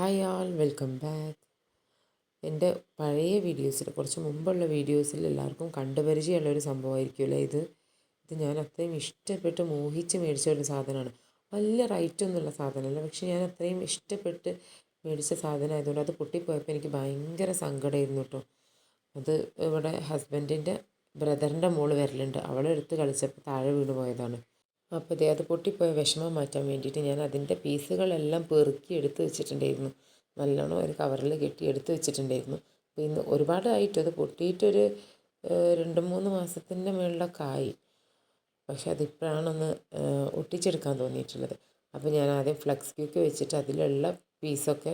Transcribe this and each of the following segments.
Hi ആൾ welcome back എന്റെ പഴയ വീഡിയോസിൽ കുറച്ച് മുമ്പുള്ള വീഡിയോസിൽ എല്ലാവർക്കും കണ്ടുപരിചയമുള്ള ഒരു സംഭവമായിരിക്കുമല്ലേ ഇത്? ഇത് ഞാൻ അത്രയും ഇഷ്ടപ്പെട്ട് മോഹിച്ച് മേടിച്ച ഒരു സാധനമാണ്. വലിയ റൈറ്റ് ഒന്നുമുള്ള സാധനമല്ല പക്ഷേ ഞാൻ അത്രയും ഇഷ്ടപ്പെട്ട് മേടിച്ച സാധനം ആയതുകൊണ്ട് അത് പൊട്ടിപ്പോയപ്പോൾ എനിക്ക് ഭയങ്കര സങ്കടമായിരുന്നു കേട്ടോ. അത് ഇവിടെ ഹസ്ബൻഡിന്റെ ബ്രദറിന്റെ മോൾ വരലുണ്ട്. അവളെടുത്ത് കളിച്ചപ്പോൾ താഴെ വീണ് പോയതാണ്. അപ്പോൾ ദേ അത് പൊട്ടിപ്പോയ വിഷമം മാറ്റാൻ വേണ്ടിയിട്ട് ഞാൻ അതിന്റെ പീസുകളെല്ലാം പെറുക്കി എടുത്ത് വെച്ചിട്ടുണ്ടായിരുന്നു. നല്ലോണം ഒരു കവറിൽ കെട്ടി എടുത്ത് വെച്ചിട്ടുണ്ടായിരുന്നു. അപ്പോൾ ഇന്ന് ഒരുപാടായിട്ട് അത് പൊട്ടിയിട്ടൊരു രണ്ട് മൂന്ന് മാസത്തിന്റെ മുകളിലൊക്കെ ആയി. പക്ഷെ അതിപ്പോഴാണൊന്ന് ഒട്ടിച്ചെടുക്കാൻ തോന്നിയിട്ടുള്ളത്. അപ്പോൾ ഞാൻ ആദ്യം ഫ്ലക്സ് ക്യൂക്ക് വെച്ചിട്ട് അതിലുള്ള പീസൊക്കെ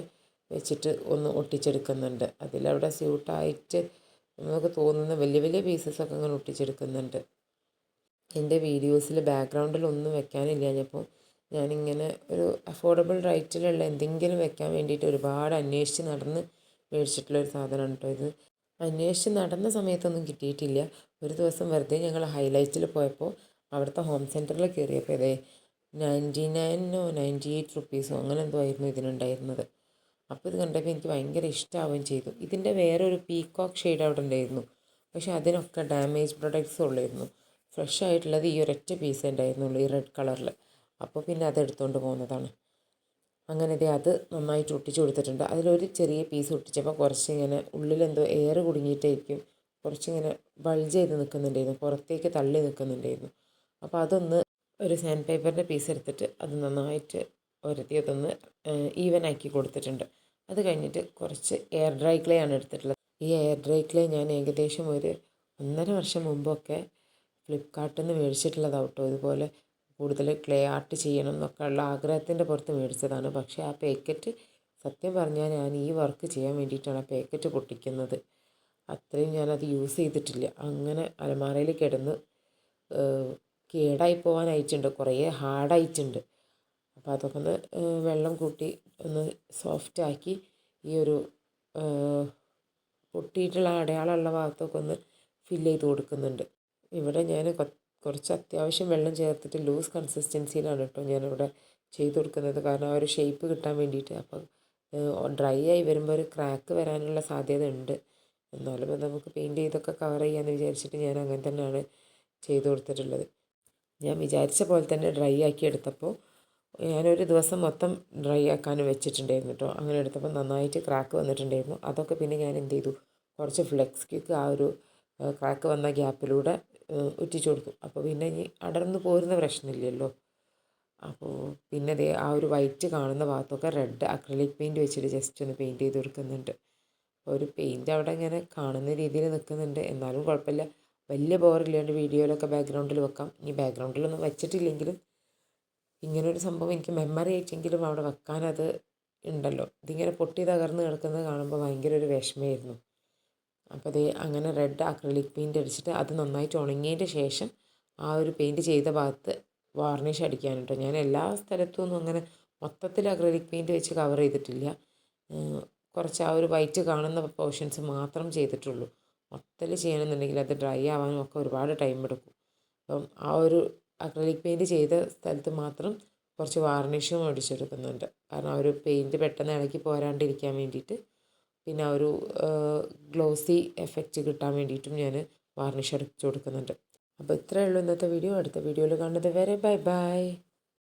വെച്ചിട്ട് ഒന്ന് ഒട്ടിച്ചെടുക്കുന്നുണ്ട്. അതിലവിടെ സ്യൂട്ടായിട്ട് നമുക്ക് തോന്നുന്ന വലിയ വലിയ പീസസൊക്കെ അങ്ങനെ ഒട്ടിച്ചെടുക്കുന്നുണ്ട്. എന്റെ വീഡിയോസിൽ ബാക്ക്ഗ്രൗണ്ടിൽ ഒന്നും വെക്കാനില്ല. വെക്കാനില്ലാഞ്ഞപ്പോൾ ഞാനിങ്ങനെ ഒരു അഫോർഡബിൾ റേറ്റിലുള്ള എന്തെങ്കിലും വെക്കാൻ വേണ്ടിയിട്ട് ഒരുപാട് അന്വേഷിച്ച് നടന്ന് മേടിച്ചിട്ടുള്ള ഒരു സാധനമാണ് കേട്ടോ ഇത്. അന്വേഷിച്ച് നടന്ന സമയത്തൊന്നും കിട്ടിയിട്ടില്ല. ഒരു ദിവസം വെറുതെ ഞങ്ങൾ ഹൈലൈറ്റിൽ പോയപ്പോൾ അവിടുത്തെ ഹോം സെന്ററിൽ കയറിയപ്പോൾ ഇതേ നയന്റി നയനോ നയന്റി എയ്റ്റ് റുപ്പീസോ അങ്ങനെ എന്തോ ആയിരുന്നു ഇതിനുണ്ടായിരുന്നത്. അപ്പോൾ ഇത് കണ്ടപ്പോൾ എനിക്ക് ഭയങ്കര ഇഷ്ടമാവുകയും ചെയ്തു. ഇതിന്റെ വേറൊരു പീകോക്ക് ഷെയ്ഡ് അവിടെ ഉണ്ടായിരുന്നു. പക്ഷേ അതിനൊക്കെ ഡാമേജ് പ്രൊഡക്ട്സ് ഉള്ളായിരുന്നു. ഫ്രഷ് ആയിട്ടുള്ളത് ഈ ഒരൊറ്റ പീസ് ഉണ്ടായിരുന്നുള്ളൂ ഈ റെഡ് കളറിൽ അപ്പോൾ പിന്നെ അത് എടുത്തുകൊണ്ട് പോകുന്നതാണ് അങ്ങനെ അത് നന്നായിട്ട് ഒട്ടിച്ച് കൊടുത്തിട്ടുണ്ട്. അതിലൊരു ചെറിയ പീസ് ഒട്ടിച്ചപ്പോൾ കുറച്ചിങ്ങനെ ഉള്ളിലെന്തോ എയർ കുടുങ്ങിയിട്ടായിരിക്കും കുറച്ചിങ്ങനെ ബൾജ് ചെയ്ത് നിൽക്കുന്നുണ്ടായിരുന്നു പുറത്തേക്ക് തള്ളി നിൽക്കുന്നുണ്ടായിരുന്നു അപ്പോൾ അതൊന്ന് ഒരു സാൻഡ് പേപ്പറിന്റെ പീസ് എടുത്തിട്ട് അത് നന്നായിട്ട് ഒരത്തി അതൊന്ന് ആക്കി കൊടുത്തിട്ടുണ്ട്. അത് കഴിഞ്ഞിട്ട് കുറച്ച് എയർ ഡ്രൈ ക്ലേ ആണ് എടുത്തിട്ടുള്ളത്. ഈ എയർ ഡ്രൈ ക്ലേ ഞാൻ ഏകദേശം ഒരു ഒന്നര വർഷം മുമ്പൊക്കെ ഫ്ലിപ്കാർട്ടിൽ നിന്ന് മേടിച്ചിട്ടുള്ളതാണ് കേട്ടോ. ഇതുപോലെ കൂടുതൽ ക്ലേ ആർട്ട് ചെയ്യണം എന്നൊക്കെ ഉള്ള ആഗ്രഹത്തിന്റെ പുറത്ത് മേടിച്ചതാണ്. പക്ഷേ ആ പാക്കറ്റ് സത്യം പറഞ്ഞാൽ ഞാൻ ഈ വർക്ക് ചെയ്യാൻ വേണ്ടിയിട്ടാണ് ആ പാക്കറ്റ് പൊട്ടിക്കുന്നത്. അത്രയും ഞാനത് യൂസ് ചെയ്തിട്ടില്ല. അങ്ങനെ അലമാരയിൽ കിടന്ന് കേടായി പോകാൻ അയച്ചിട്ടുണ്ട് കുറേ ഹാർഡായിട്ടുണ്ട്. അപ്പോൾ അതൊക്കെ ഒന്ന് വെള്ളം കൂട്ടി ഒന്ന് സോഫ്റ്റ് ആക്കി ഈ ഒരു പൊട്ടിയിട്ടുള്ള അടയാളമുള്ള ഭാഗത്തൊക്കെ ഒന്ന് ഫില്ല് ചെയ്ത് കൊടുക്കുന്നുണ്ട്. ഇവിടെ ഞാൻ കുറച്ച് അത്യാവശ്യം വെള്ളം ചേർത്തിട്ട് ലൂസ് കൺസിസ്റ്റൻസിയിലാണ് കേട്ടോ ഞാനിവിടെ ചെയ്ത് കൊടുക്കുന്നത്. കാരണം ആ ഒരു ഷേപ്പ് കിട്ടാൻ വേണ്ടിയിട്ട്. അപ്പം ഡ്രൈ ആയി വരുമ്പോൾ ഒരു ക്രാക്ക് വരാനുള്ള സാധ്യത ഉണ്ട് എന്നാലും അത് നമുക്ക് പെയിന്റ് ചെയ്തൊക്കെ കവർ ചെയ്യാമെന്ന് വിചാരിച്ചിട്ട് ഞാൻ അങ്ങനെ തന്നെയാണ് ചെയ്ത് കൊടുത്തിട്ടുള്ളത്. ഞാൻ വിചാരിച്ച പോലെ തന്നെ ഡ്രൈ ആക്കി എടുത്തപ്പോൾ ഞാനൊരു ദിവസം മൊത്തം ഡ്രൈ ആക്കാൻ വെച്ചിട്ടുണ്ടായിരുന്നു കേട്ടോ. അങ്ങനെ എടുത്തപ്പോൾ നന്നായിട്ട് ക്രാക്ക് വന്നിട്ടുണ്ടായിരുന്നു. അതൊക്കെ പിന്നെ ഞാൻ എന്ത് ചെയ്തു? കുറച്ച് ഫ്ലെക്സ് കിക്ക് ആ ഒരു ക്രാക്ക് വന്ന ഗ്യാപ്പിലൂടെ ഉറ്റിച്ചു കൊടുക്കും. അപ്പോൾ പിന്നെ ഇനി അടർന്നു പോരുന്ന പ്രശ്നമില്ലല്ലോ. അപ്പോൾ പിന്നെ ദേ ആ ഒരു വൈറ്റ് കാണുന്ന ഭാഗത്തൊക്കെ റെഡ് അക്രലിക് പെയിന്റ് വെച്ചിട്ട് ജസ്റ്റ് ഒന്ന് പെയിന്റ് ചെയ്ത് കൊടുക്കുന്നുണ്ട്. ഒരു പെയിന്റ് അവിടെ ഇങ്ങനെ കാണുന്ന രീതിയിൽ നിൽക്കുന്നുണ്ട് എന്നാലും കുഴപ്പമില്ല. വലിയ ബോറില്ലാണ്ട് വീഡിയോയിലൊക്കെ ബാക്ക്ഗ്രൗണ്ടിൽ വെക്കാം. ഇനി ബാക്ക്ഗ്രൗണ്ടിലൊന്നും വെച്ചിട്ടില്ലെങ്കിലും ഇങ്ങനൊരു സംഭവം എനിക്ക് മെമ്മറി ആയിട്ടെങ്കിലും അവിടെ വെക്കാനത് ഉണ്ടല്ലോ. ഇതിങ്ങനെ പൊട്ടി തകർന്ന് കിടക്കുന്നത് കാണുമ്പോൾ ഭയങ്കര ഒരു വിഷമമായിരുന്നു. അപ്പോൾ ദേ അങ്ങനെ റെഡ് അക്രലിക് പെയിന്റ് അടിച്ചിട്ട് അത് നന്നായിട്ട് ഉണങ്ങിയതിന്റെ ശേഷം ആ ഒരു പെയിന്റ് ചെയ്ത ഭാഗത്ത് വാർണിഷ് അടിക്കാൻ ഞാൻ എല്ലാ സ്ഥലത്തും ഒന്നും അങ്ങനെ മൊത്തത്തിൽ അക്രലിക് പെയിന്റ് വെച്ച് കവർ ചെയ്തിട്ടില്ല. കുറച്ച് ആ ഒരു വൈറ്റ് കാണുന്ന പോർഷൻസ് മാത്രം ചെയ്തിട്ടുള്ളൂ. മൊത്തത്തിൽ ചെയ്യണമെന്നുണ്ടെങ്കിൽ അത് ഡ്രൈ ആവാനും ഒക്കെ ഒരുപാട് ടൈം എടുക്കും. അപ്പം ആ ഒരു അക്രലിക് പെയിന്റ് ചെയ്ത സ്ഥലത്ത് മാത്രം കുറച്ച് വാർണിഷും അടിച്ചെടുക്കുന്നുണ്ട് കാരണം ആ ഒരു പെയിന്റ് പെട്ടെന്ന് ഇളക്കി പോരാണ്ടിരിക്കാൻ വേണ്ടിയിട്ട് പിന്നെ ആ ഒരു ഗ്ലോസി എഫക്റ്റ് കിട്ടാൻ വേണ്ടിയിട്ടും ഞാൻ വാർണിഷ് അടിച്ചു കൊടുക്കുന്നുണ്ട്. അപ്പോൾ ഇത്രയേ ഉള്ളൂ ഇന്നത്തെ വീഡിയോ. അടുത്ത വീഡിയോയിൽ കാണുന്നത് വരെ ബൈ ബൈ.